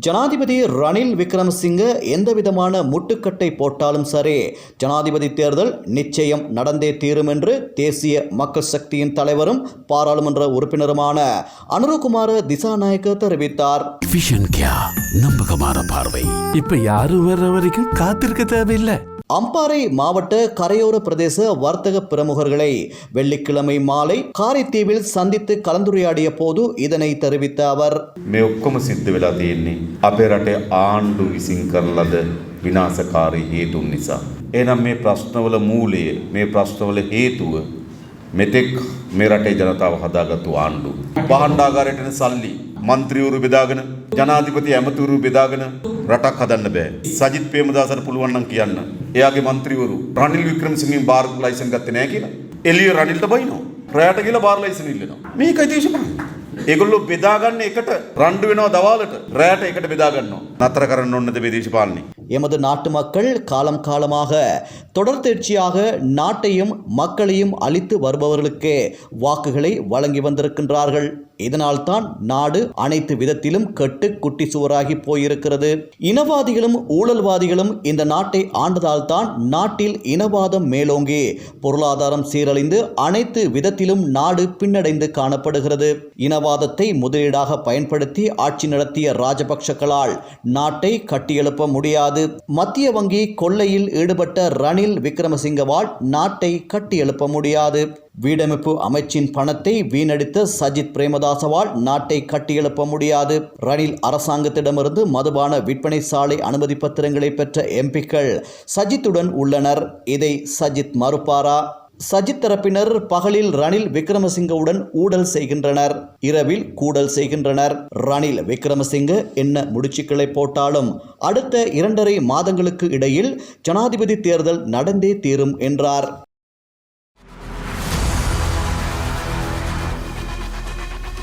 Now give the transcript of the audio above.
ஜனாதிபதி ரணில் விக்ரமசிங்க எந்தவிதமான முட்டுக்கட்டை போட்டாலும் சரி ஜனாதிபதி தேர்தல் நிச்சயம் நடந்தே தீரும் என்று தேசிய மக்கள் சக்தியின் தலைவரும் பாராளுமன்ற உறுப்பினருமான அனுரகுமார திசாநாயக்க தெரிவித்தார். நம்பகமான பார்வை. இப்ப யாரும் வர்ற வரைக்கும் காத்திருக்க தேவையில்லை. அம்பாறை மாவட்ட கரையோர பிரதேச வர்த்தக பிரமுகர்களை வெள்ளிக்கிழமை மாலை காரைத்தீவில் சந்தித்து கலந்துரையாடிய போது இதனை தெரிவித்த அவர் මේ ඔක්කොම සිද්ධ වෙලා තියෙන්නේ අපේ රටේ ආණ්ඩු විසින් කරන ලද විනාශකාරී හේතුන් නිසා. එනම් මේ ප්‍රශ්නවල මූලය මේ ප්‍රශ්නවල හේතුව මෙතෙක් මේ රටේ ජනතාව හදාගත්තු ආණ්ඩු. බහන්ඩාගාරයටන සල්ලි මන්ත්‍රීවරු බෙදාගෙන ජනාධිපති ඇමතුරු බෙදාගෙන රටක් හදන්න බෑ. සජිත් ප්‍රේමදාසට පුළුවන් නම් කියන්න. එයාගේ මන්ත්‍රීවරු රනිල් වික්‍රමසිංහෙන් බාර් ලයිසන් ගත්තේ නැහැ කියලා. එළිය රනිල්ට බයිනවා. රැයට කියලා බාර් ලයිසන් ඉල්ලනවා. මේකයි දේශපාලනය. ඒගොල්ලෝ බෙදාගන්න එකට රණ්ඩු වෙනවා දවාලට රෑට එකට බෙදාගන්නවා. නතර කරන්න ඕනද මේ දේශපාලනේ. எமது நாட்டு மக்கள் காலம் காலமாக தொடர்ந்தேர்ச்சியாக நாட்டையும் மக்களையும் அழித்து வருபவர்களுக்கு வாக்குகளை வழங்கி வந்திருக்கின்றார்கள். இதனால்தான் நாடு அனைத்து விதத்திலும் கெட்டு குட்டி சுவராகி போயிருக்கிறது. இனவாதிகளும் ஊழல்வாதிகளும் இந்த நாட்டை ஆண்டதால் தான் நாட்டில் இனவாதம் மேலோங்கி பொருளாதாரம் சீரழிந்து அனைத்து விதத்திலும் நாடு பின்னடைந்து காணப்படுகிறது. இனவாதத்தை முதலீடாக பயன்படுத்தி ஆட்சி நடத்திய ராஜபக்ஷக்களால் நாட்டை கட்டியெழுப்ப முடியாது. மத்திய வங்கி கொள்ளையில் ஈடுபட்ட ரணில் விக்ரமசிங்கவால் நாட்டை கட்டியெழுப்ப முடியாது. வீடமைப்பு அமைச்சின் பணத்தை வீணடித்த சஜித் பிரேமதாசவால் நாட்டை கட்டியெழுப்ப முடியாது. ரணில் அரசாங்கத்திடமிருந்து மதுபான விற்பனை சாலை அனுமதி பத்திரங்களை பெற்ற எம்பிக்கள் சஜித்துடன் உள்ளனர். இதை சஜித் மறுப்பாரா? சஜித் தரப்பினர் பகலில் ரணில் விக்ரமசிங்கவுடன் ஊடல் செய்கின்றனர். இரவில் கூடல் செய்கின்றனர். ரணில் விக்ரமசிங்க என்ன முடிச்சுக்களை போட்டாலும் அடுத்த இரண்டரை மாதங்களுக்கு இடையில் ஜனாதிபதி தேர்தல் நடந்தே தீரும் என்றார்.